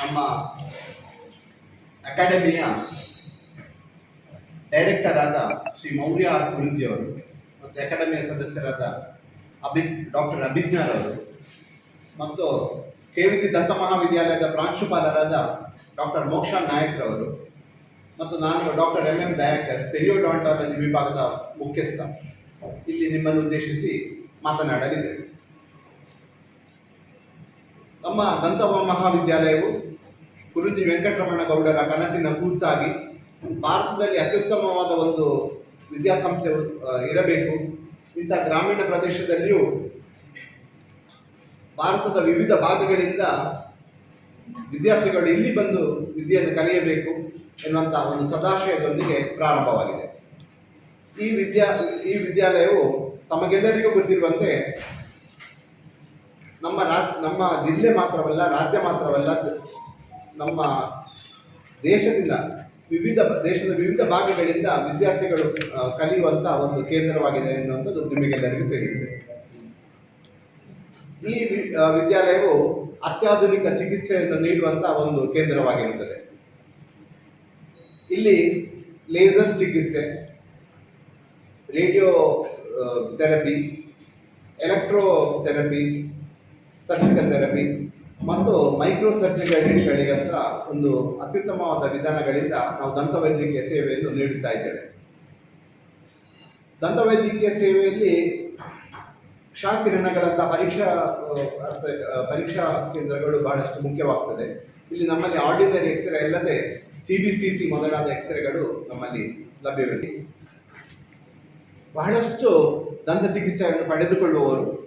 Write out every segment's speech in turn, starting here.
ನಮ್ಮ ಅಕಾಡೆಮಿಯ ಡೈರೆಕ್ಟರ್ ಆದ ಶ್ರೀ ಮೌರ್ಯ ಆರ್ ಅವರು ಮತ್ತು ಅಕಾಡೆಮಿಯ ಸದಸ್ಯರಾದ ಅಭಿ, ಡಾಕ್ಟರ್ ಅಭಿಜ್ಞಾರವರು ಮತ್ತು ಕೆ ವಿ ಜಿ ದತ್ತ ಮಹಾವಿದ್ಯಾಲಯದ ಪ್ರಾಂಶುಪಾಲರಾದ ಡಾಕ್ಟರ್ ಮೋಕ್ಷ ನಾಯಕ್ರವರು ಮತ್ತು ನಾನು doctor M M Dayakar, periodontology ವಿಭಾಗದ ಮುಖ್ಯಸ್ಥ. ಇಲ್ಲಿ ನಿಮ್ಮನ್ನು ಉದ್ದೇಶಿಸಿ ಮಾತನಾಡಲಿದ್ದೇನೆ. ನಮ್ಮ ದಂತ ಮಹಾವಿದ್ಯಾಲಯವು ಗುರುಜಿ ವೆಂಕಟರಮಣ ಗೌಡರ ಕನಸಿನ ಕೂಸಾಗಿ ಭಾರತದಲ್ಲಿ ಅತ್ಯುತ್ತಮವಾದ ಒಂದು ವಿದ್ಯಾಸಂಸ್ಥೆ ಇರಬೇಕು. ಇಂಥ ಗ್ರಾಮೀಣ ಪ್ರದೇಶದಲ್ಲಿಯೂ ಭಾರತದ ವಿವಿಧ ಭಾಗಗಳಿಂದ ವಿದ್ಯಾರ್ಥಿಗಳು ಇಲ್ಲಿ ಬಂದು ವಿದ್ಯೆಯನ್ನು ಕಲಿಯಬೇಕು ಎನ್ನುವಂಥ ಒಂದು ಸದಾಶಯದೊಂದಿಗೆ ಪ್ರಾರಂಭವಾಗಿದೆ. ಈ ವಿದ್ಯಾ, ಈ ವಿದ್ಯಾಲಯವು ತಮಗೆಲ್ಲರಿಗೂ ಗೊತ್ತಿರುವಂತೆ ನಮ್ಮ ರಾ, ನಮ್ಮ ಜಿಲ್ಲೆ ಮಾತ್ರವಲ್ಲ, ರಾಜ್ಯ ಮಾತ್ರವಲ್ಲ ನಮ್ಮ ದೇಶದಿಂದ ವಿವಿಧ ದೇಶದ ವಿವಿಧ ಭಾಗಗಳಿಂದ ವಿದ್ಯಾರ್ಥಿಗಳು ಕಲಿಯುವಂಥ ಒಂದು ಕೇಂದ್ರವಾಗಿದೆ ಎನ್ನುವಂಥದ್ದು ನಿಮಗೆಲ್ಲರಿಗೂ ತಿಳಿದಿದೆ. ಈ ವಿದ್ಯಾಲಯವು ಅತ್ಯಾಧುನಿಕ ಚಿಕಿತ್ಸೆಯನ್ನು ನೀಡುವಂಥ ಒಂದು ಕೇಂದ್ರವಾಗಿರುತ್ತದೆ. ಇಲ್ಲಿ ಲೇಸರ್ ಚಿಕಿತ್ಸೆ, radio therapy, electro therapy, surgical therapy ಮತ್ತು ಮೈಕ್ರೋ ಸರ್ಜಿಗಳಿಗಂತ ಒಂದು ಅತ್ಯುತ್ತಮವಾದ ವಿಧಾನಗಳಿಂದ ನಾವು ದಂತವೈದ್ಯಕೀಯ ಸೇವೆಯನ್ನು ನೀಡುತ್ತಾ ಇದ್ದೇವೆ. ದಂತವೈದ್ಯಕೀಯ ಸೇವೆಯಲ್ಲಿ ಕ್ಷಾಕಿರಣಗಳಂಥ ಪರೀಕ್ಷಾ ಪರೀಕ್ಷಾ ಕೇಂದ್ರಗಳು ಬಹಳಷ್ಟು ಮುಖ್ಯವಾಗ್ತದೆ. ಇಲ್ಲಿ ನಮ್ಮಲ್ಲಿ ಆರ್ಡಿನರಿ ಎಕ್ಸ್ರೇ ಅಲ್ಲದೆ ಸಿ ಬಿ ಸಿ ಟಿ ಮೊದಲಾದ ಎಕ್ಸ್ರೇಗಳು ನಮ್ಮಲ್ಲಿ ಲಭ್ಯವಿದೆ. ಬಹಳಷ್ಟು ದಂತ ಚಿಕಿತ್ಸೆಯನ್ನು ಪಡೆದುಕೊಳ್ಳುವವರು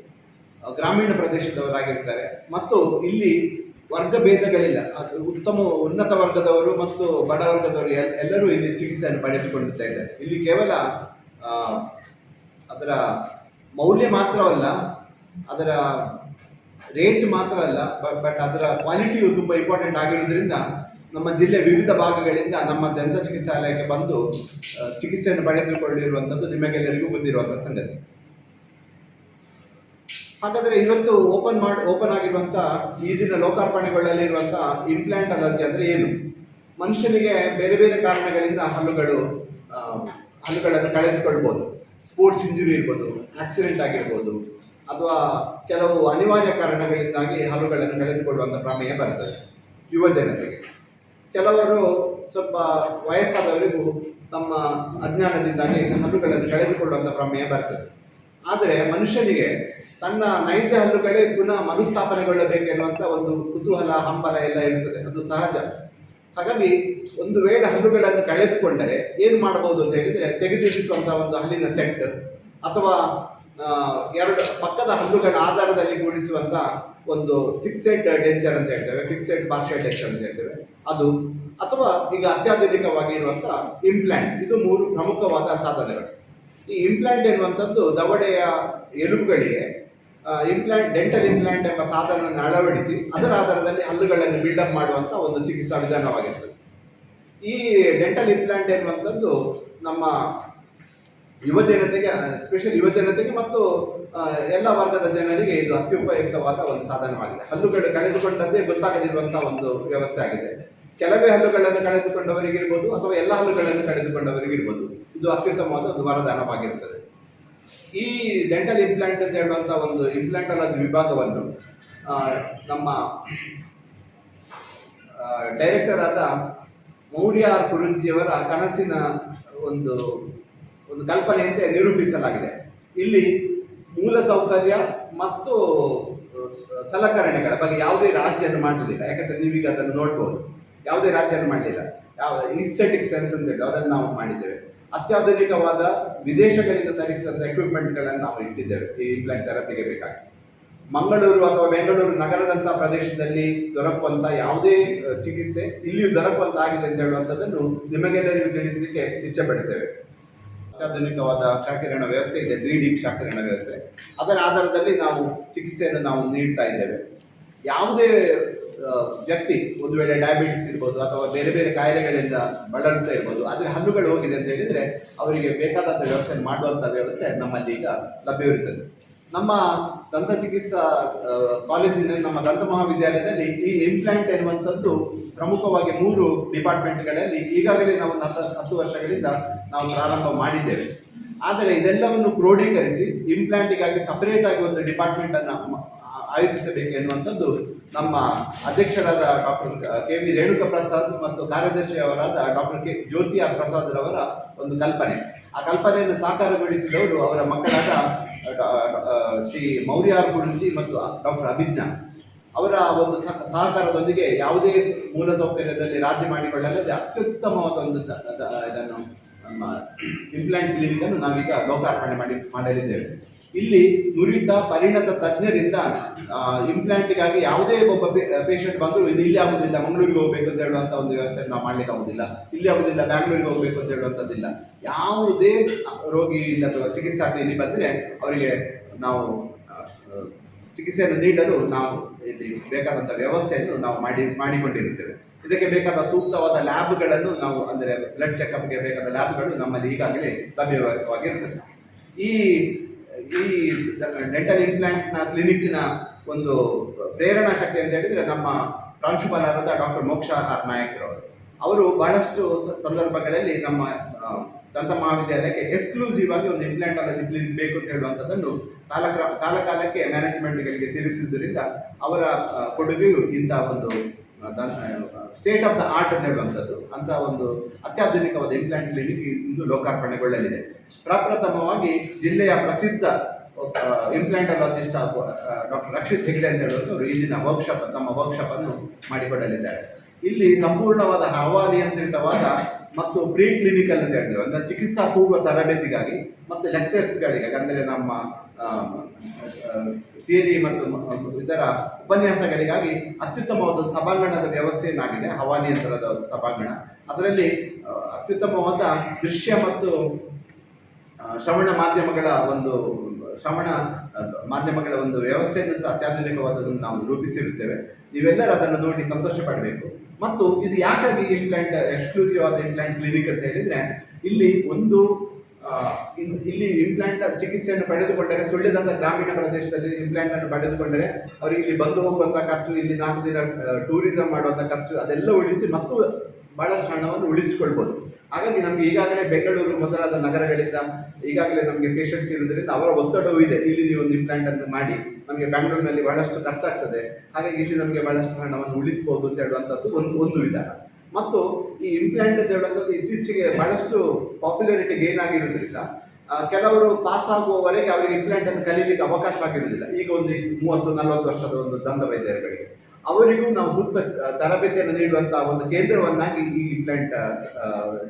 ಗ್ರಾಮೀಣ ಪ್ರದೇಶದವರಾಗಿರ್ತಾರೆ. ಮತ್ತು ಇಲ್ಲಿ ವರ್ಗ ಭೇದಗಳಿಲ್ಲ. ಅದು ಉತ್ತಮ ಉನ್ನತ ವರ್ಗದವರು ಮತ್ತು ಬಡ ವರ್ಗದವರು ಎಲ್- ಎಲ್ಲರೂ ಇಲ್ಲಿ ಚಿಕಿತ್ಸೆಯನ್ನು ಪಡೆದುಕೊಳ್ಳುತ್ತಾ ಇದ್ದಾರೆ. ಇಲ್ಲಿ ಕೇವಲ ಅದರ ಮೌಲ್ಯ ಮಾತ್ರವಲ್ಲ, ಅದರ ರೇಟ್ ಮಾತ್ರ ಅಲ್ಲ ಬಟ್ ಅದರ ಕ್ವಾಲಿಟಿಯು ತುಂಬ ಇಂಪಾರ್ಟೆಂಟ್ ಆಗಿರೋದ್ರಿಂದ ನಮ್ಮ ಜಿಲ್ಲೆ ವಿವಿಧ ಭಾಗಗಳಿಂದ ನಮ್ಮ ದಂತ ಚಿಕಿತ್ಸಾಲಯಕ್ಕೆ ಬಂದು ಚಿಕಿತ್ಸೆಯನ್ನು ಪಡೆದುಕೊಂಡಿರುವಂಥದ್ದು ನಿಮಗೆಲ್ಲರಿಗೂ ಗೊತ್ತಿರುವಂಥ ಸಂಗತಿ. ಹಾಗಾದರೆ ಇವತ್ತು ಓಪನ್ ಮಾಡಿ, ಓಪನ್ ಆಗಿರುವಂಥ ಈ ದಿನ ಲೋಕಾರ್ಪಣೆಗೊಳ್ಳಲಿರುವಂಥ ಇಂಪ್ಲಾಂಟ್ ಅಲರ್ಜಿ ಅಂದರೆ ಏನು? ಮನುಷ್ಯನಿಗೆ ಬೇರೆ ಬೇರೆ ಕಾರಣಗಳಿಂದ ಹಲ್ಲುಗಳು ಹಲ್ಲುಗಳನ್ನು ಕಳೆದುಕೊಳ್ಬೋದು. ಸ್ಪೋರ್ಟ್ಸ್ ಇಂಜುರಿ ಇರ್ಬೋದು ಆಕ್ಸಿಡೆಂಟ್ ಆಗಿರ್ಬೋದು, ಅಥವಾ ಕೆಲವು ಅನಿವಾರ್ಯ ಕಾರಣಗಳಿಂದಾಗಿ ಹಲ್ಲುಗಳನ್ನು ಕಳೆದುಕೊಳ್ಳುವಂಥ ಪ್ರಮೇಯ ಬರ್ತದೆ ಯುವ ಜನತೆಗೆ. ಕೆಲವರು ಸ್ವಲ್ಪ ವಯಸ್ಸಾದವರಿಗೂ ತಮ್ಮ ಅಜ್ಞಾನದಿಂದಾಗಿ ಹಲ್ಲುಗಳನ್ನು ಕಳೆದುಕೊಳ್ಳುವಂಥ ಪ್ರಮೇಯ ಬರ್ತದೆ. ಆದರೆ ಮನುಷ್ಯನಿಗೆ ತನ್ನ ನೈಜ ಹಲ್ಲುಗಳೇ ಪುನಃ ಮರುಸ್ಥಾಪನೆಗೊಳ್ಳಬೇಕೆನ್ನುವಂಥ ಒಂದು ಕುತೂಹಲ, ಹಂಬಲ ಎಲ್ಲ ಇರ್ತದೆ. ಅದು ಸಹಜ. ಹಾಗಾಗಿ ಒಂದು ವೇಳೆ ಹಲ್ಲುಗಳನ್ನು ಕಳೆದುಕೊಂಡರೆ ಏನು ಮಾಡಬಹುದು ಅಂತ ಹೇಳಿದರೆ ತೆಗೆದಿರಿಸುವಂಥ ಒಂದು ಹಲ್ಲಿನ ಸೆಟ್ ಅಥವಾ ಎರಡು ಪಕ್ಕದ ಹಲ್ಲುಗಳ ಆಧಾರದಲ್ಲಿ ಕೂಡಿಸುವಂಥ ಒಂದು ಫಿಕ್ಸೆಡ್ ಡೆಂಚರ್ ಅಂತ ಹೇಳ್ತೇವೆ ಫಿಕ್ಸೆಡ್ ಪಾರ್ಷಿಯಲ್ ಡೆಂಚರ್ ಅಂತ ಹೇಳ್ತೇವೆ. ಅದು ಅಥವಾ ಈಗ ಅತ್ಯಾಧುನಿಕವಾಗಿ ಇರುವಂಥ ಇಂಪ್ಲಾಂಟ್ ಇದು ಮೂರು ಪ್ರಮುಖವಾದ ಸಾಧನಗಳು. ಈ ಇಂಪ್ಲಾಂಟ್ ಎನ್ನುವಂಥದ್ದು ದವಡೆಯ ಎಲುಬುಗಳಿಗೆ ಇಂಪ್ಲಾಂಟ್ ಡೆಂಟಲ್ ಇಂಪ್ಲಾಂಟ್ ಎಂಬ ಸಾಧನವನ್ನು ಅಳವಡಿಸಿ ಅದರ ಆಧಾರದಲ್ಲಿ ಹಲ್ಲುಗಳನ್ನು ಬಿಲ್ಡಪ್ ಮಾಡುವಂಥ ಒಂದು ಚಿಕಿತ್ಸಾ ವಿಧಾನವಾಗಿರ್ತದೆ. ಈ ಡೆಂಟಲ್ ಇಂಪ್ಲಾಂಟ್ ಎನ್ನುವಂಥದ್ದು ನಮ್ಮ ಯುವಜನತೆಗೆ ಸ್ಪೆಷಲ್ ಯುವಜನತೆಗೆ ಮತ್ತು ಎಲ್ಲ ವರ್ಗದ ಜನರಿಗೆ ಇದು ಅತ್ಯುಪಯುಕ್ತವಾದ ಒಂದು ಸಾಧನವಾಗಿದೆ. ಹಲ್ಲುಗಳು ಕಳೆದುಕೊಂಡದ್ದೇ ಗೊತ್ತಾಗದಿರುವಂಥ ಒಂದು ವ್ಯವಸ್ಥೆ ಆಗಿದೆ. ಕೆಲವೇ ಹಲ್ಲುಗಳನ್ನು ಕಳೆದುಕೊಂಡವರಿಗಿರ್ಬೋದು ಅಥವಾ ಎಲ್ಲ ಹಲ್ಲುಗಳನ್ನು ಕಳೆದುಕೊಂಡವರಿಗಿರ್ಬೋದು. ಇದು ಅತ್ಯುತ್ತಮವಾದ ಒಂದು ವರದಾನವಾಗಿರುತ್ತದೆ ಈ ಡೆಂಟಲ್ ಇಂಪ್ಲಾಂಟ್ ಅಂತ ಹೇಳುವಂಥ ಒಂದು ಇಂಪ್ಲಾಂಟಾಲಜಿ ವಿಭಾಗವನ್ನು ನಮ್ಮ ಡೈರೆಕ್ಟರ್ ಆದ ಮೌರ್ಯ ಆರ್ ಕುರುಂಜಿಯವರ ಕನಸಿನ ಒಂದು ಒಂದು ಕಲ್ಪನೆಯಂತೆ ನಿರೂಪಿಸಲಾಗಿದೆ. ಇಲ್ಲಿ ಮೂಲ ಸೌಕರ್ಯ ಮತ್ತು ಸಲಕರಣೆಗಳ ಬಗ್ಗೆ ಯಾವುದೇ ರಾಜ್ಯವನ್ನು ಮಾಡಲಿಲ್ಲ. ಯಾಕಂದ್ರೆ ನೀವೀಗ ಅದನ್ನು ನೋಡ್ಬೋದು. ಯಾವುದೇ ರಾಜ್ಯವನ್ನು ಮಾಡಲಿಲ್ಲ. ಯಾವ ಈಸ್ಥೆಟಿಕ್ ಸೆನ್ಸ್ ಅಂತ ಹೇಳಿ ಅದನ್ನು ನಾವು ಮಾಡಿದ್ದೇವೆ. ಅತ್ಯಾಧುನಿಕವಾದ ವಿದೇಶಗಳಿಂದ ತರಿಸಿದಂಥ ಎಕ್ವಿಪ್ಮೆಂಟ್ಗಳನ್ನು ನಾವು ಇಟ್ಟಿದ್ದೇವೆ ಈ ಇಂಪ್ಲಾಂಟ್ ಥೆರಪಿಗೆ ಬೇಕಾಗಿ. ಮಂಗಳೂರು ಅಥವಾ ಬೆಂಗಳೂರು ನಗರದಂಥ ಪ್ರದೇಶದಲ್ಲಿ ದೊರಕುವಂಥ ಯಾವುದೇ ಚಿಕಿತ್ಸೆ ಇಲ್ಲಿಯೂ ದೊರಕುವಂತ ಆಗಿದೆ ಅಂತ ಹೇಳುವಂಥದ್ದನ್ನು ನಿಮಗೆಲ್ಲರಿಗೂ ತಿಳಿಸಲಿಕ್ಕೆ ಇಚ್ಛೆ ಪಡುತ್ತೇವೆ. ಅತ್ಯಾಧುನಿಕವಾದ ಶಾಖೀಕರಣ ವ್ಯವಸ್ಥೆ ಇದೆ ತ್ರೀ ಡಿ ಶಾಖೀಕರಣ ವ್ಯವಸ್ಥೆ. ಅದರ ಆಧಾರದಲ್ಲಿ ನಾವು ಚಿಕಿತ್ಸೆಯನ್ನು ನಾವು ನೀಡ್ತಾ ಇದ್ದೇವೆ. ಯಾವುದೇ ವ್ಯಕ್ತಿ, ಒಂದು ವೇಳೆ ಡಯಾಬಿಟಿಸ್ ಇರ್ಬೋದು ಅಥವಾ ಬೇರೆ ಬೇರೆ ಕಾಯಿಲೆಗಳಿಂದ ಬಳಲುತ್ತಾ ಇರ್ಬೋದು, ಆದರೆ ಹಲ್ಲುಗಳು ಹೋಗಿದೆ ಅಂತ ಹೇಳಿದರೆ ಅವರಿಗೆ ಬೇಕಾದಂಥ ವ್ಯವಸ್ಥೆ ಮಾಡುವಂಥ ವ್ಯವಸ್ಥೆ ನಮ್ಮಲ್ಲಿ ಈಗ ಲಭ್ಯವಿರುತ್ತದೆ ನಮ್ಮ ದಂತ ಚಿಕಿತ್ಸಾ ಕಾಲೇಜಿನಲ್ಲಿ, ನಮ್ಮ ದಂತ ಮಹಾವಿದ್ಯಾಲಯದಲ್ಲಿ ಈ ಇಂಪ್ಲಾಂಟ್ ಎನ್ನುವಂಥದ್ದು ಪ್ರಮುಖವಾಗಿ ಮೂರು ಡಿಪಾರ್ಟ್ಮೆಂಟ್ಗಳಲ್ಲಿ ಈಗಾಗಲೇ ನಾವು ಹತ್ತು ಹತ್ತು ವರ್ಷಗಳಿಂದ ನಾವು ಪ್ರಾರಂಭ ಮಾಡಿದ್ದೇವೆ. ಆದರೆ ಇದೆಲ್ಲವನ್ನು ಕ್ರೋಢೀಕರಿಸಿ ಇಂಪ್ಲಾಂಟಿಗಾಗಿ ಸಪರೇಟ್ ಆಗಿ ಒಂದು ಡಿಪಾರ್ಟ್ಮೆಂಟ್ ಅನ್ನು ಮ- ಆಯೋಜಿಸಬೇಕು ಎನ್ನುವಂಥದ್ದು ನಮ್ಮ ಅಧ್ಯಕ್ಷರಾದ doctor K V Renuka Prasad ಮತ್ತು ಕಾರ್ಯದರ್ಶಿ ಅವರಾದ doctor K Jyothi R Prasad ರವರ ಒಂದು ಕಲ್ಪನೆ. ಆ ಕಲ್ಪನೆಯನ್ನು ಸಾಕಾರಗೊಳಿಸಿದವರು ಅವರ ಮಕ್ಕಳಾದ ಶ್ರೀ ಮೌರ್ಯಾರ್ ಗುರುಜಿ ಮತ್ತು ಡಾಕ್ಟರ್ ಅಭಿಜ್ಞಾ. ಅವರ ಒಂದು ಸಹ- ಸಹಕಾರದೊಂದಿಗೆ ಯಾವುದೇ ಮೂಲ ಸೌಕರ್ಯದಲ್ಲಿ ರಾಜ್ಯ ಮಾಡಿಕೊಳ್ಳಲ್ಲದೆ ಅತ್ಯುತ್ತಮವಾದ ಒಂದು ಇದನ್ನು ನಮ್ಮ ಇಂಪ್ಲಾಂಟ್ ಕ್ಲಿನಿಕ್ ಅನ್ನು ನಾವೀಗ ಲೋಕಾರ್ಪಣೆ ಮಾಡಿ, ಮಾಡಲಿದ್ದೇವೆ. ಇಲ್ಲಿ ನುರಿತ ಪರಿಣತ ತಜ್ಞರಿಂದ ಇಂಪ್ಲಾಂಟಿಗಾಗಿ ಯಾವುದೇ ಒಬ್ಬ ಪೇಷಂಟ್ ಬಂದರೂ ಇದು ಇಲ್ಲಿ ಆಗುದಿಲ್ಲ, ಮಂಗಳೂರಿಗೆ ಹೋಗ್ಬೇಕು ಅಂತ ಹೇಳುವಂಥ ಒಂದು ವ್ಯವಸ್ಥೆ ನಾವು ಮಾಡ್ಲಿಕ್ಕೆ ಆಗುದಿಲ್ಲ. ಇಲ್ಲಿ ಆಗುದಿಲ್ಲ, ಬ್ಯಾಂಗ್ಳೂರಿಗೆ ಹೋಗ್ಬೇಕು ಅಂತ ಹೇಳುವಂಥದ್ದಿಲ್ಲ. ಯಾವುದೇ ರೋಗಿ ಇಲ್ಲ ಅಥವಾ ಚಿಕಿತ್ಸಾರ್ಥಿ ಇಲ್ಲಿ ಬಂದರೆ ಅವರಿಗೆ ನಾವು ಚಿಕಿತ್ಸೆಯನ್ನು ನೀಡಲು ನಾವು ಇಲ್ಲಿ ಬೇಕಾದಂಥ ವ್ಯವಸ್ಥೆಯನ್ನು ನಾವು ಮಾಡಿ, ಮಾಡಿಕೊಂಡಿರುತ್ತೇವೆ. ಇದಕ್ಕೆ ಬೇಕಾದ ಸೂಕ್ತವಾದ ಲ್ಯಾಬ್ಗಳನ್ನು ನಾವು, ಅಂದರೆ ಬ್ಲಡ್ ಚೆಕಪ್ಗೆ ಬೇಕಾದ ಲ್ಯಾಬ್ಗಳು ನಮ್ಮಲ್ಲಿ ಈಗಾಗಲೇ ಲಭ್ಯವಾಗಿರುತ್ತದೆ ಈ ಈ ಡೆಂಟಲ್ ಇಂಪ್ಲಾಂಟ್ನ ಕ್ಲಿನಿಕ್ನ ಒಂದು ಪ್ರೇರಣಾ ಶಕ್ತಿ ಅಂತ ಹೇಳಿದರೆ ನಮ್ಮ ಪ್ರಾಂಶುಪಾಲರಾದ ಡಾಕ್ಟರ್ ಮೋಕ್ಷ ಆರ್ ನಾಯಕರು ಅವರು. ಬಹಳಷ್ಟು ಸಂದರ್ಭಗಳಲ್ಲಿ ನಮ್ಮ ದಂತ ಮಹಾವಿದ್ಯಾಲಯಕ್ಕೆ ಎಕ್ಸ್ಕ್ಲೂಸಿವ್ ಆಗಿ ಒಂದು ಇಂಪ್ಲಾಂಟಾಲಜಿ ಕ್ಲಿನಿಕ್ ಬೇಕು ಅಂತ ಹೇಳುವಂಥದ್ದನ್ನು ಕಾಲ ಕಾಲಕಾಲಕ್ಕೆ ಕಾಲ ಕಾಲಕ್ಕೆ ಮ್ಯಾನೇಜ್ಮೆಂಟ್ಗಳಿಗೆ ತಿಳಿಸುವುದರಿಂದ ಅವರ ಕೊಡುಗೆಯು ಇಂಥ ಒಂದು ಸ್ಟೇಟ್ ಆಫ್ ದ ಆರ್ಟ್ ಅಂತ ಹೇಳುವಂಥದ್ದು. ಅಂತ ಒಂದು ಅತ್ಯಾಧುನಿಕವಾದ ಇಂಪ್ಲಾಂಟ್ ಕ್ಲಿನಿಕ್ ಇಂದು ಲೋಕಾರ್ಪಣೆಗೊಳ್ಳಲಿದೆ. ಪ್ರಪ್ರಥಮವಾಗಿ ಜಿಲ್ಲೆಯ ಪ್ರಸಿದ್ಧ ಇಂಪ್ಲಾಂಟಾಲಜಿಸ್ಟ್ ಡಾಕ್ಟರ್ ರಕ್ಷಿತ್ ಹೆಗ್ಡೆ ಅಂತ ಹೇಳುವಂಥವ್ರು ಇಲ್ಲಿನ ವರ್ಕ್ಶಾಪ್ ತಮ್ಮ ವರ್ಕ್ಶಾಪ್ ಅನ್ನು ಮಾಡಿಕೊಡಲಿದ್ದಾರೆ. ಇಲ್ಲಿ ಸಂಪೂರ್ಣವಾದ ಹವಾನಿಯಂತ್ರಿತವಾದ ಮತ್ತು ಪ್ರೀ ಕ್ಲಿನಿಕಲ್ ಅಂತ ಹೇಳ್ತೇವೆ. ಅಂದರೆ ಚಿಕಿತ್ಸಾ ಪೂರ್ವ ತರಬೇತಿಗಾಗಿ ಮತ್ತು ಲೆಕ್ಚರ್ಸ್ಗಳಿಗೆ ಅಂದರೆ ನಮ್ಮ ಥಿಯರಿ ಮತ್ತು ಇತರ ಉಪನ್ಯಾಸಗಳಿಗಾಗಿ ಅತ್ಯುತ್ತಮವಾದ ಸಭಾಂಗಣದ ವ್ಯವಸ್ಥೆಯನ್ನಾಗಿದೆ ಹವಾನಿಯಂತ್ರಣದ ಒಂದು ಸಭಾಂಗಣ. ಅದರಲ್ಲಿ ಅತ್ಯುತ್ತಮವಾದ ದೃಶ್ಯ ಮತ್ತು ಶ್ರವಣ ಮಾಧ್ಯಮಗಳ ಒಂದು, ಶ್ರವಣ ಮಾಧ್ಯಮಗಳ ಒಂದು ವ್ಯವಸ್ಥೆಯನ್ನು ಸಹ ಅತ್ಯಾಧುನಿಕವಾದದನ್ನು ನಾವು ರೂಪಿಸಿರುತ್ತೇವೆ. ನೀವೆಲ್ಲರೂ ಅದನ್ನು ನೋಡಿ ಸಂತೋಷ ಪಡಬೇಕು ಮತ್ತು ಇದು ಯಾಕಾಗಿ ಇಂಪ್ಲಾಂಟ್ ಎಕ್ಸ್ಕ್ಲೂಸಿವ್ ಆದ ಇಂಪ್ಲಾಂಟ್ ಕ್ಲಿನಿಕ್ ಅಂತ ಹೇಳಿದ್ರೆ, ಇಲ್ಲಿ ಒಂದು ಇಲ್ಲಿ ಇಂಪ್ಲಾಂಟ್ ಚಿಕಿತ್ಸೆಯನ್ನು ಪಡೆದುಕೊಂಡರೆ ಸುಳ್ಳಿದಂಥ ಗ್ರಾಮೀಣ ಪ್ರದೇಶದಲ್ಲಿ ಇಂಪ್ಲಾಂಟ್ ಅನ್ನು ಪಡೆದುಕೊಂಡರೆ, ಅವರಿಗೆ ಇಲ್ಲಿ ಬಂದು ಹೋಗುವಂತ ಖರ್ಚು, ಇಲ್ಲಿ ನಾಲ್ಕು ದಿನ ಟೂರಿಸಂ ಮಾಡುವಂತ ಖರ್ಚು, ಅದೆಲ್ಲ ಉಳಿಸಿ ಮತ್ತು ಬಹಳಷ್ಟು ಹಣವನ್ನು ಉಳಿಸಿಕೊಳ್ಬೋದು. ಹಾಗಾಗಿ ನಮ್ಗೆ ಈಗಾಗಲೇ ಬೆಂಗಳೂರು ಮೊದಲಾದ ನಗರಗಳಿಂದ, ಈಗಾಗಲೇ ನಮಗೆ ಪೇಷಂಟ್ಸ್ ಇರುವುದರಿಂದ ಅವರ ಒತ್ತಡವೂ ಇದೆ. ಇಲ್ಲಿ ನೀವು ಒಂದು ಇಂಪ್ಲಾಂಟ್ ಅನ್ನು ಮಾಡಿ, ನಮಗೆ ಬೆಂಗಳೂರಿನಲ್ಲಿ ಬಹಳಷ್ಟು ಖರ್ಚಾಗ್ತದೆ. ಹಾಗಾಗಿ ಇಲ್ಲಿ ನಮಗೆ ಬಹಳಷ್ಟು ಹಣವನ್ನು ಉಳಿಸಬಹುದು ಅಂತ ಹೇಳುವಂಥದ್ದು ಒಂದು ಒಂದು ವಿಧಾನ. ಮತ್ತು ಈ ಇಂಪ್ಲಾಂಟ್ ಅಂತ ಹೇಳುವಂಥದ್ದು ಇತ್ತೀಚೆಗೆ ಬಹಳಷ್ಟು ಪಾಪ್ಯುಲಾರಿಟಿ ಗೇನ್ ಆಗಿರೋದ್ರಿಂದ ಕೆಲವರು ಪಾಸ್ ಆಗುವವರೆಗೆ ಅವರಿಗೆ ಇಂಪ್ಲಾಂಟ್ ಅನ್ನು ಕಲೀಲಿಕ್ಕೆ ಅವಕಾಶ ಆಗಿರುವುದಿಲ್ಲ. ಈಗ ಒಂದು ಮೂವತ್ತು, ನಲವತ್ತು ವರ್ಷದ ಒಂದು ದಂತ ವೈದ್ಯರುಗಳಿಗೆ ಅವರಿಗೂ ನಾವು ಸೂಕ್ತ ತರಬೇತಿಯನ್ನು ನೀಡುವಂತಹ ಒಂದು ಕೇಂದ್ರವನ್ನಾಗಿ ಈ ಇಂಪ್ಲಾಂಟ್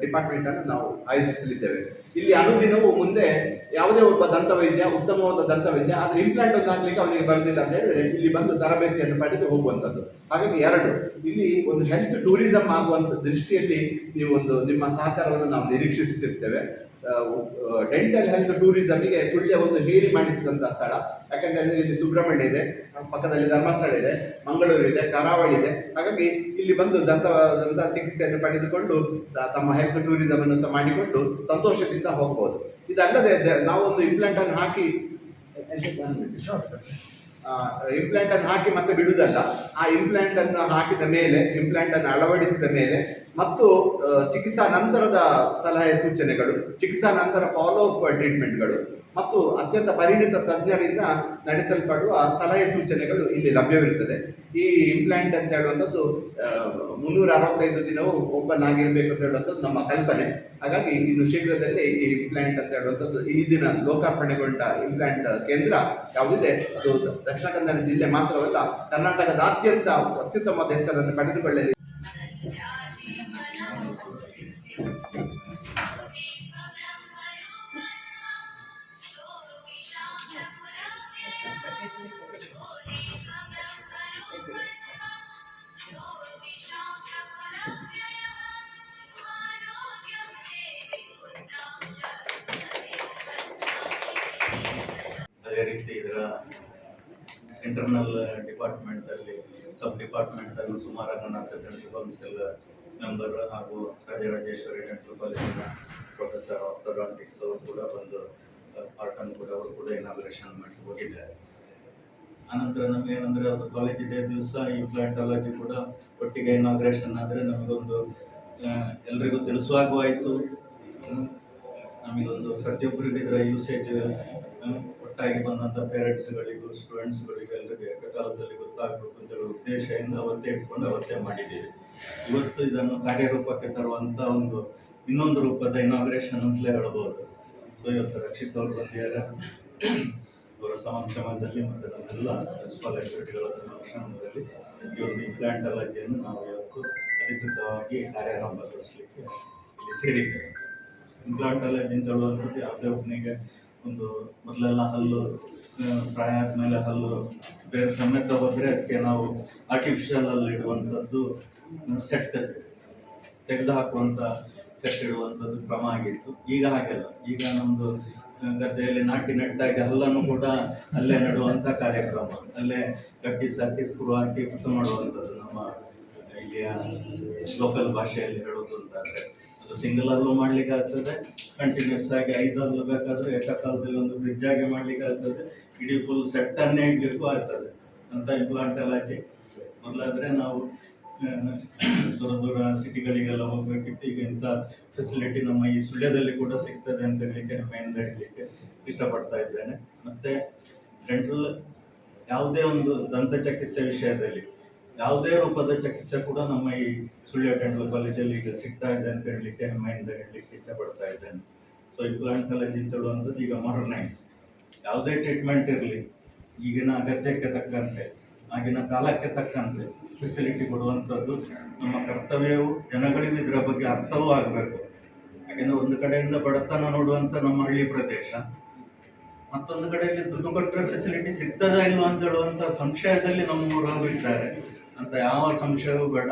ಡಿಪಾರ್ಟ್ಮೆಂಟ್ ಅನ್ನು ನಾವು ಆಯೋಜಿಸಲಿದ್ದೇವೆ. ಇಲ್ಲಿ ಅನುದಿನವೂ ಮುಂದೆ ಯಾವುದೇ ಒಬ್ಬ ದಂತವೈದ್ಯ, ಉತ್ತಮವಾದ ದಂತವೈದ್ಯ, ಆದರೆ ಇಂಪ್ಲಾಂಟ್ ಒಂದು ಹಾಕ್ಲಿಕ್ಕೆ ಅವನಿಗೆ ಬರಲಿಲ್ಲ ಅಂತ ಹೇಳಿದ್ರೆ ಇಲ್ಲಿ ಬಂದು ತರಬೇತಿಯನ್ನು ಪಡೆದು ಹೋಗುವಂಥದ್ದು. ಹಾಗಾಗಿ ಎರಡು, ಇಲ್ಲಿ ಒಂದು ಹೆಲ್ತ್ ಟೂರಿಸಂ ಆಗುವಂಥ ದೃಷ್ಟಿಯಲ್ಲಿ ನೀವು ಒಂದು ನಿಮ್ಮ ಸಹಕಾರವನ್ನು ನಾವು ನಿರೀಕ್ಷಿಸುತ್ತಿರ್ತೇವೆ ಡೆಂಟಲ್ ಹೆಲ್ತ್ ಟೂರಿಸಮಿಗೆ ಸುಳ್ಯ ಒಂದು ಹೇರಿ ಮಾಡಿಸಿದಂಥ ಸ್ಥಳ. ಯಾಕಂತ ಇಲ್ಲಿ ಸುಬ್ರಹ್ಮಣ್ಯ ಇದೆ ಪಕ್ಕದಲ್ಲಿ ಧರ್ಮಸ್ಥಳ ಇದೆ, ಮಂಗಳೂರು ಇದೆ, ಕರಾವಳಿ ಇದೆ. ಹಾಗಾಗಿ ಇಲ್ಲಿ ಬಂದು ದಂತ ದಂತ ಚಿಕಿತ್ಸೆಯನ್ನು ಪಡೆದುಕೊಂಡು ತಮ್ಮ ಹೆಲ್ತ್ ಟೂರಿಸಮ್ ಅನ್ನು ಸಹ ಮಾಡಿಕೊಂಡು ಸಂತೋಷದಿಂದ ಹೋಗ್ಬೋದು. ಇದಲ್ಲದೆ ನಾವೊಂದು ಇಂಪ್ಲಾಂಟ್ ಅನ್ನು ಹಾಕಿ ಇಂಪ್ಲಾಂಟ್ ಅನ್ನು ಹಾಕಿ ಮತ್ತೆ ಬಿಡುವುದಲ್ಲ, ಆ ಇಂಪ್ಲಾಂಟ್ ಅನ್ನು ಹಾಕಿದ ಮೇಲೆ ಇಂಪ್ಲಾಂಟ್ ಅನ್ನು ಅಳವಡಿಸಿದ ಮೇಲೆ ಮತ್ತು ಚಿಕಿತ್ಸಾ ನಂತರದ ಸಲಹೆ ಸೂಚನೆಗಳು, ಚಿಕಿತ್ಸಾ ನಂತರ ಫಾಲೋ ಅಪ್ ಟ್ರೀಟ್ಮೆಂಟ್ಗಳು ಮತ್ತು ಅತ್ಯಂತ ಪರಿಣಿತ ತಜ್ಞರಿಂದ ನಡೆಸಲ್ಪಡುವ ಸಲಹೆ ಸೂಚನೆಗಳು ಇಲ್ಲಿ ಲಭ್ಯವಿರುತ್ತದೆ. ಈ ಇಂಪ್ಲಾಂಟ್ ಅಂತ ಹೇಳುವಂಥದ್ದು ಮುನ್ನೂರ ಅರವತ್ತೈದು ದಿನವೂ ಓಪನ್ ಆಗಿರಬೇಕು ಅಂತ ಹೇಳುವಂಥದ್ದು ನಮ್ಮ ಕಲ್ಪನೆ. ಹಾಗಾಗಿ ಇನ್ನು ಶೀಘ್ರದಲ್ಲೇ ಈ ಇಂಪ್ಲಾಂಟ್ ಅಂತ ಹೇಳುವಂಥದ್ದು ಈ ದಿನ ಲೋಕಾರ್ಪಣೆಗೊಂಡ ಇಂಪ್ಲಾಂಟ್ ಕೇಂದ್ರ ಯಾವುದಿದೆ? ಅದು ದಕ್ಷಿಣ ಕನ್ನಡ ಜಿಲ್ಲೆ ಮಾತ್ರವಲ್ಲ, ಕರ್ನಾಟಕದಾದ್ಯಂತ ಅತ್ಯುತ್ತಮವಾದ ಹೆಸರನ್ನು ಪಡೆದುಕೊಳ್ಳಲಿ. ಅದೇ ರೀತಿ ಇದರ ಇಂಟರ್ನಲ್ ಡಿಪಾರ್ಟ್ಮೆಂಟ್ ಅಲ್ಲಿ ಸಬ್ ಡಿಪಾರ್ಟ್ಮೆಂಟ್ ಅಲ್ಲಿ ಸುಮಾರು ರಂಗನಾಥ ಡೆಂಟಲ್ ಕೌನ್ಸಿಲ್ ಮೆಂಬರ್ ಹಾಗೂ ರಾಜರಾಜೇಶ್ವರಿ ಡೆಂಟಲ್ ಕಾಲೇಜಿನ ಪ್ರೊಫೆಸರ್ ಆರ್ಥೋಡಾಂಟಿಕ್ಸ್ ಅವರು ಕೂಡ ಒಂದು ಪಾರ್ಟ್ ಅನ್ನು ಕೂಡ ಅವರು ಕೂಡ ಇನಾಗ್ರೇಷನ್ ಮಾಡಿ ಹೋಗಿದ್ದಾರೆ. ಅನಂತರ ನಮಗೇನಂದರೆ, ಅದು ಕಾಲೇಜ್ ದಿವಸ ದಿವಸ ಇಂಪ್ಲಾಂಟಾಲಜಿ ಕೂಡ ಒಟ್ಟಿಗೆ ಇನಾಗ್ರೇಷನ್ ಆದರೆ ನಮಗೊಂದು ಎಲ್ರಿಗೂ ತಿಳಿಸುವಾಗೂ ಆಯಿತು. ನಮಗೊಂದು ಪ್ರತಿಯೊಬ್ಬರಿಗೂ ಇದರ ಯೂಸೇಜ್ ಒಟ್ಟಾಗಿ ಬಂದಂಥ ಪೇರೆಂಟ್ಸ್ಗಳಿಗೂ, ಸ್ಟೂಡೆಂಟ್ಸ್ಗಳಿಗೂ ಎಲ್ಲರಿಗೆ ಏಕಕಾಲದಲ್ಲಿ ಗೊತ್ತಾಗಬೇಕು ಅಂತ ಹೇಳುವ ಉದ್ದೇಶದಿಂದ ಅವತ್ತೇ ಇಟ್ಕೊಂಡು ಅವತ್ತೇ ಮಾಡಿದ್ದೀವಿ. ಇವತ್ತು ಇದನ್ನು ಕಾರ್ಯರೂಪಕ್ಕೆ ತರುವಂಥ ಒಂದು ಇನ್ನೊಂದು ರೂಪದ ಇನಾಗ್ರೇಷನ್ ಅಂತಲೇ ಹೇಳ್ಬೋದು. ಸೊ ಇವತ್ತು ರಕ್ಷಿತ್ ಅವರು ಬಂದಿದ್ದಾರೆ. ಅವರ ಸಮಕ್ಷಮದಲ್ಲಿ ಮತ್ತು ನಮ್ಮೆಲ್ಲ ಪ್ರಿನ್ಸಿಪಾಲ್ ಎಕ್ಸಿಕ್ಯೂಟಿವ್ಗಳ ಸಮಕ್ಷಮದಲ್ಲಿ ಈ ಒಂದು ಇಂಪ್ಲಾಂಟಾಲಜಿಯನ್ನು ನಾವು ಇವತ್ತು ಅಧಿಕೃತವಾಗಿ ಕಾರ್ಯಾರಂಭಗೊಳಿಸಲಿಕ್ಕೆ ಇಲ್ಲಿ ಸೇರಿದ್ದೇವೆ. ಇಂಪ್ಲಾಂಟಾಲಜಿ ಅಂತ ಹೇಳುವಂಥದ್ದು ಯಾವುದೇ ಒಬ್ಬನಿಗೆ ಒಂದು ಮೊದಲೆಲ್ಲ ಹಲ್ಲು ಪ್ರಾಯ ಆದಮೇಲೆ ಹಲ್ಲು. ಬೇರೆ ಸಮೇತ ಹೋದರೆ ಅದಕ್ಕೆ ನಾವು ಆರ್ಟಿಫಿಷಿಯಲ್ ಅಲ್ಲಿ ಇಡುವಂಥದ್ದು ಸೆಟ್ ತೆಗೆದು ಹಾಕುವಂಥ ಸೆಟ್ ಇಡುವಂಥದ್ದು ಕ್ರಮ ಆಗಿತ್ತು. ಈಗ ಹಾಗೆಲ್ಲ. ಈಗ ನಮ್ಮದು ಗದ್ದೆಯಲ್ಲಿ ನಾಟಿ ನೆಟ್ಟಾಗಿ ಹಲ್ಲನ್ನು ಕೂಡ ಅಲ್ಲೇ ನೆಡುವಂಥ ಕಾರ್ಯಕ್ರಮ. ಅಲ್ಲೇ ಕಟ್ಟಿ ಸಾಕಿ ಸ್ಕ್ರೂ ಹಾಕಿ ಫಿಟ್ ಮಾಡುವಂಥದ್ದು ನಮ್ಮ ಇಲ್ಲಿಯ ಲೋಕಲ್ ಭಾಷೆಯಲ್ಲಿ ಹೇಳೋದು ಅಂತಾದರೆ ಅದು ಸಿಂಗಲ್ ಅಲ್ಲೂ ಮಾಡ್ಲಿಕ್ಕೆ ಆಗ್ತದೆ ಕಂಟಿನ್ಯೂಸ್ ಆಗಿ ಐದು ಬೇಕಾದರೂ ಏಕಕಾಲದಲ್ಲಿ ಒಂದು ಬ್ರಿಡ್ಜ್ ಆಗಿ ಮಾಡ್ಲಿಕ್ಕೆ ಆಗ್ತದೆ ಇಡೀ ಫುಲ್ ಸೆಟ್ ಅನ್ನೇ ಇಡ್ಲಿಕ್ಕೂ ಆಗ್ತದೆ. ಅಂತ ಇಂಪ್ಲಾಂಟಾಲಜಿ ಮೊದಲಾದ್ರೆ ನಾವು ದೂರ ದೂರ ಸಿಟಿಗಳಿಗೆಲ್ಲ ಹೋಗ್ಬೇಕಿತ್ತು. ಈಗ ಇಂಥ ಫೆಸಿಲಿಟಿ ನಮ್ಮ ಈ ಸುಳ್ಯದಲ್ಲಿ ಕೂಡ ಸಿಗ್ತದೆ ಅಂತ ಹೇಳಲಿಕ್ಕೆ ಹೆಮ್ಮೆಯಿಂದ ಹೇಳಲಿಕ್ಕೆ ಇಷ್ಟಪಡ್ತಾ ಇದ್ದೇನೆ. ಮತ್ತೆ ಡೆಂಟಲ್ ಯಾವುದೇ ಒಂದು ದಂತ ಚಿಕಿತ್ಸೆ ವಿಷಯದಲ್ಲಿ ಯಾವುದೇ ರೂಪದ ಚಿಕಿತ್ಸೆ ಕೂಡ ನಮ್ಮ ಈ ಸುಳ್ಯ ಡೆಂಟಲ್ ಕಾಲೇಜಲ್ಲಿ ಈಗ ಸಿಗ್ತಾ ಇದೆ ಅಂತ ಹೇಳಲಿಕ್ಕೆ ಹೆಮ್ಮೆಯಿಂದ ಹೇಳಲಿಕ್ಕೆ ಇಷ್ಟಪಡ್ತಾ ಇದ್ದೇನೆ. ಸೊ ಇಂಪ್ಲಾಂಟಾಲಜಿ ಅಂತ ಹೇಳುವಂಥದ್ದು ಈಗ ಮಾಡರ್ನೈಸ್ ಯಾವುದೇ ಟ್ರೀಟ್ಮೆಂಟ್ ಇರಲಿ, ಈಗಿನ ಅಗತ್ಯಕ್ಕೆ ತಕ್ಕಂತೆ, ಆಗಿನ ಕಾಲಕ್ಕೆ ತಕ್ಕಂತೆ ಫೆಸಿಲಿಟಿ ಕೊಡುವಂಥದ್ದು ನಮ್ಮ ಕರ್ತವ್ಯವು ಜನಗಳಿಗೆ ಇದರ ಬಗ್ಗೆ ಅರ್ಥವೂ ಆಗಬೇಕು. ಯಾಕೆಂದರೆ ಒಂದು ಕಡೆಯಿಂದ ಬಡತನ ನೋಡುವಂಥ ನಮ್ಮ ಹಳ್ಳಿ ಪ್ರದೇಶ ಮತ್ತೊಂದು ಕಡೆಯಲ್ಲಿ ದುಡ್ಡು ಕೊಟ್ಟರೆ ಫೆಸಿಲಿಟಿ ಸಿಗ್ತದಾ ಇಲ್ವಾ ಅಂತ ಹೇಳುವಂಥ ಸಂಶಯದಲ್ಲಿ ನಮ್ಮೂರವರು ಇದ್ದಾರೆ. ಅಂತ ಯಾವ ಸಂಶಯವೂ ಬೇಡ.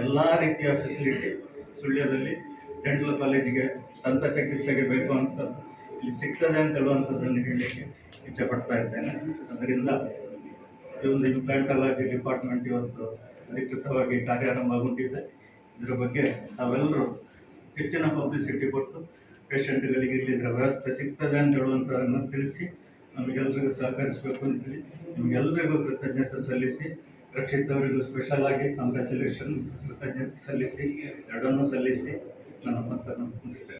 ಎಲ್ಲ ರೀತಿಯ ಫೆಸಿಲಿಟಿ ಸುಳ್ಯದಲ್ಲಿ ಡೆಂಟಲ್ ಕಾಲೇಜಿಗೆ ದಂತ ಚಿಕಿತ್ಸೆಗೆ ಬೇಕು ಅಂತ ಇಲ್ಲಿ ಸಿಗ್ತದೆ ಅಂತ ಹೇಳುವಂಥದ್ದನ್ನು ಹೇಳಲಿಕ್ಕೆ ಇಚ್ಛೆ ಪಡ್ತಾ ಇದ್ದೇನೆ. ಅದರಿಂದ ಈ ಒಂದು ಇಂಪ್ಲಾಂಟಾಲಜಿ ಡಿಪಾರ್ಟ್ಮೆಂಟ್ ಇವತ್ತು ಅಧಿಕೃತವಾಗಿ ಕಾರ್ಯಾರಂಭಗೊಂಡಿದೆ. ಇದರ ಬಗ್ಗೆ ತಾವೆಲ್ಲರೂ ಹೆಚ್ಚಿನ ಪಬ್ಲಿಸಿಟಿ ಕೊಟ್ಟು ಪೇಷಂಟ್ಗಳಿಗೆ ಇಲ್ಲಿ ವ್ಯವಸ್ಥೆ ಸಿಗ್ತದೆ ಅಂತ ಹೇಳುವಂಥದ್ದನ್ನು ತಿಳಿಸಿ ನಮಗೆಲ್ಲರಿಗೂ ಸಹಕರಿಸಬೇಕು ಅಂತೇಳಿ ನಿಮಗೆಲ್ಲರಿಗೂ ಕೃತಜ್ಞತೆ ಸಲ್ಲಿಸಿ, ರಕ್ಷಿತವರಿಗೂ ಸ್ಪೆಷಲ್ ಆಗಿ ಕಂಗ್ರ್ಯಾಚುಲೇಷನ್ ಕೃತಜ್ಞತೆ ಸಲ್ಲಿಸಿ ಎರಡನ್ನೂ ಸಲ್ಲಿಸಿ ನನ್ನ ಮತ್ತನ್ನು ಮುಗಿಸ್ತೇನೆ.